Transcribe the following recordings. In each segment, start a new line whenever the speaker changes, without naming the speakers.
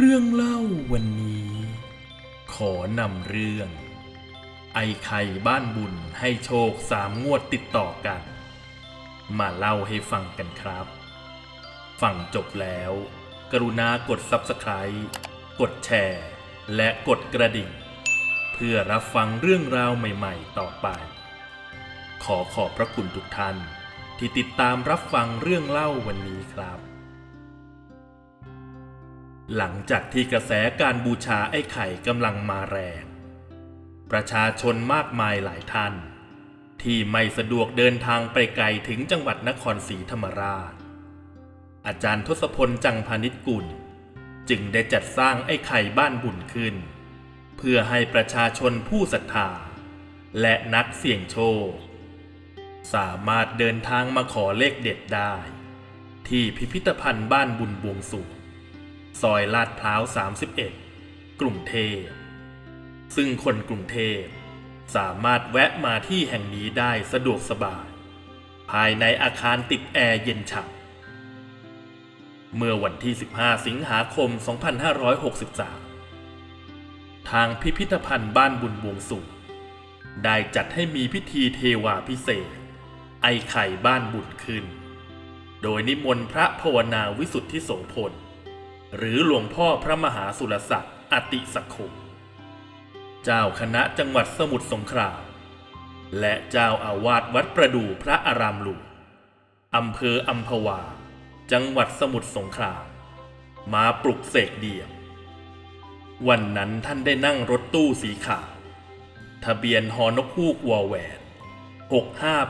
เรื่องเล่าวันนี้ ขอนำเรื่อง ไอ้ไข่บ้านบุญให้โชคสามงวดติดต่อกัน มาเล่าให้ฟังกันครับ ฟังจบแล้ว กรุณากด Subscribe กดแชร์ และกดกระดิ่ง เพื่อรับฟังเรื่องราวใหม่ๆ ต่อไป ขอขอบพระคุณทุกท่าน ที่ติดตามรับฟังเรื่องเล่าวันนี้ครับ หลังจากที่กระแสการบูชาไอ้ไข่กำลังมาแรง ประชาชนมากมายหลายท่าน ที่ไม่สะดวกเดินทางไปไกลถึงจังหวัดนครศรีธรรมราช อาจารย์ทศพลจังพานิชกุล จึงได้จัดสร้างไอ้ไข่บ้านบุญขึ้น เพื่อให้ประชาชนผู้ศรัทธา และนักเสี่ยงโชค สามารถเดินทางมาขอเลขเด็ดได้ ที่พิพิธภัณฑ์บ้านบุญบวงสรวง ซอยลาดพร้าว 31 กรุงเทพ ซึ่งคนกรุงเทพสามารถแวะมาที่แห่งนี้ได้สะดวกสบาย ภายในอาคารติดแอร์เย็นฉ่ำเมื่อวันที่ 15 สิงหาคม 2563 ทางพิพิธภัณฑ์บ้านบุญบวงสรวงได้จัดให้มีพิธีเทวาพิเศษ ไอไข่บ้านบุญขึ้น โดยนิมนต์พระภาวนาวิสุทธิโสพล หรือหลวงพ่อพระมหาสุรศักดิ์อติสกโขเจ้าคณะจังหวัดสมุทรสงครามและเจ้าอาวาสวัดประดู่พระอารามหลวงอำเภออัมพวา จังหวัดสมุทรสงคราม มาปลุกเสกเดี่ยว วันนั้นท่านได้นั่งรถตู้สีขาว ทะเบียนฮอนกฮูกวอแหวน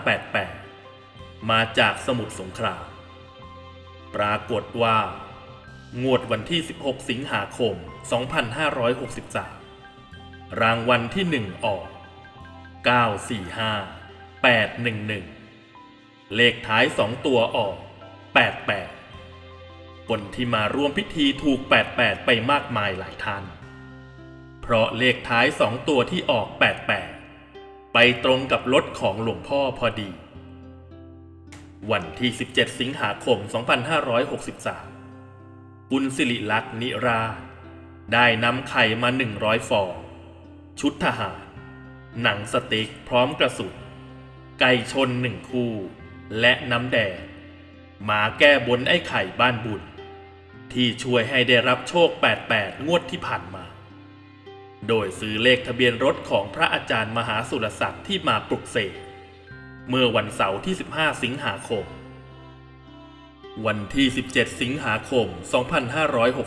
6588 มาจากสมุทรสงคราม ปรากฏว่า งวดวันที่ 16 สิงหาคม 2563 รางวัลที่ 1 ออก 945 811 เลขท้าย 2 ตัวออก 88 คนที่มาร่วมพิธีถูก 88 ไปมากมายหลายท่าน เพราะเลขท้าย 2 ตัวที่ออก 88 ไปตรงกับรถของหลวงพ่อพอดี วันที่ 17 สิงหาคม 2563 คุณสิริลักษณ์นิรา ได้นำไข่มา100ฟอง ชุดทหาร หนังสติ๊กพร้อมกระสุน ไก่ชนหนึ่งคู่ และน้ำแดงมาแก้บนไอ้ไข่บ้านบุญ ที่ช่วยให้ได้รับโชค 88 งวดที่ผ่านมา โดยซื้อเลขทะเบียนรถของพระอาจารย์มหาสุรศักดิ์ที่มาปลุกเสกเมื่อวันเสาร์ที่ 15 สิงหาคม วันที่ 17 สิงหาคม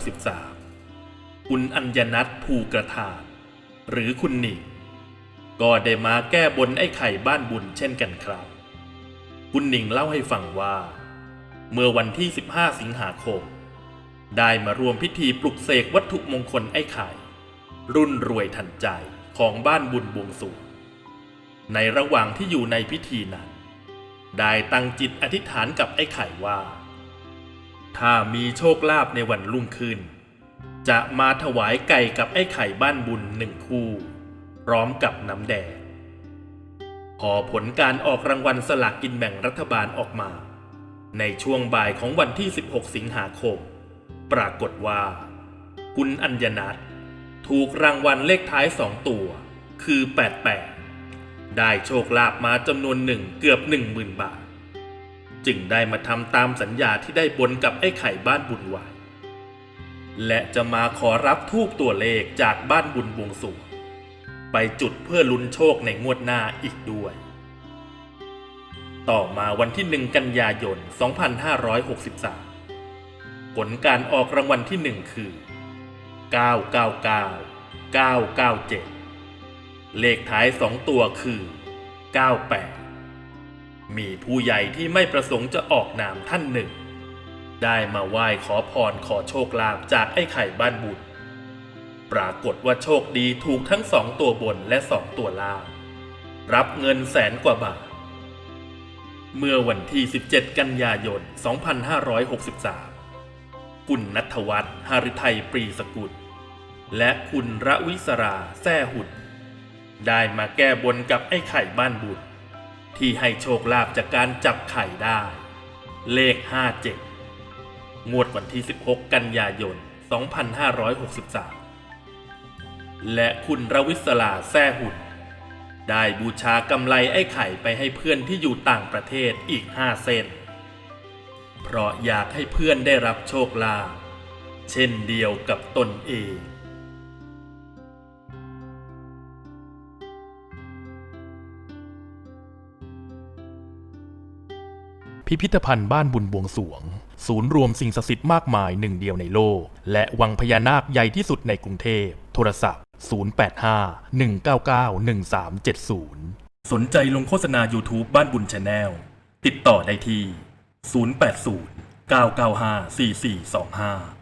2563 คุณอัญญนัทภูกระทาหรือคุณหนิงก็ได้มาแก้บนไอ้ไข่บ้านบุญเช่นกันครับ คุณหนิงเล่าให้ฟังว่า เมื่อวันที่ 15 สิงหาคม ได้มารวมพิธีปลุกเสกวัตถุมงคลไอ้ไข่ รุ่นรวยทันใจของบ้านบุญบวงสรวงในระหว่างที่อยู่ในพิธีนั้น ได้ตั้งจิตอธิษฐานกับไอ้ไข่ว่า ถ้ามีโชคลาภในวันรุ่งขึ้น จะมาถวายไก่กับไอ้ไข่บ้านบุญหนึ่งคู่ พร้อมกับน้ำแดงพอผลการออกรางวัลสลากกินแบ่งรัฐบาลออกมา ในช่วงบ่ายของวันที่ 16 สิงหาคม ปรากฏว่า คุณอัญญนัทถูกรางวัลเลขท้ายสองตัว คือ 88 ได้โชคลาภมาจำนวนหนึ่งเกือบ 1 0,000 บาท จึงได้มาทำตามสัญญาที่ได้บนกับไอ้ไข่บ้านบุญไว้และจะมาขอรับทูบตัวเลขจากบ้านบุญบวงสวงไปจุดเพื่อลุ้นโชคในงวดหน้าอีกด้วย ต่อมาวันที่หนึ่งกันยายน 2563 ผลการออกรางวัลที่หนึ่งคือ 999 997 เลขท้ายสองตัวคือ 98 มีผู้ใหญ่ที่ไม่ประสงค์จะออกนามท่านหนึ่ง ได้มาไหว้ขอพรขอโชคลาภจากไอ้ไข่บ้านบุญปรากฏว่าโชคดีถูกทั้งสองตัวบนและสองตัวล่างรับเงินแสนกว่าบาท เมื่อวันที่ 17 กันยายน 2563 คุณนัทวัฒน์หฤทัยปรีสกุล และคุณระวิสราแซ่หุ่น ได้มาแก้บนกับไอ้ไข่บ้านบุญ ที่ให้โชคลาภจากการจับไข่ได้ เลข 57 งวดวันที่ 16 กันยายน 2563 และคุณรวิศลาแซ่หุ่น ได้บูชากำไรไอ้ไข่ไปให้เพื่อนที่อยู่ต่างประเทศอีกห้าเส้น เพราะอยากให้เพื่อนได้รับโชคลาภเช่นเดียวกับตนเอง
พิพิธภัณฑ์บ้านบุญบวงสวง ศูนย์รวมสิ่งศักดิ์สิทธิ์มากมายหนึ่งเดียวในโลก และวังพญานาคใหญ่ที่สุดในกรุงเทพ โทรศัพท์ 085 199 1370
สนใจลงโฆษณา YouTube บ้านบุญชาแนลติดต่อได้ที่ 080 995 4425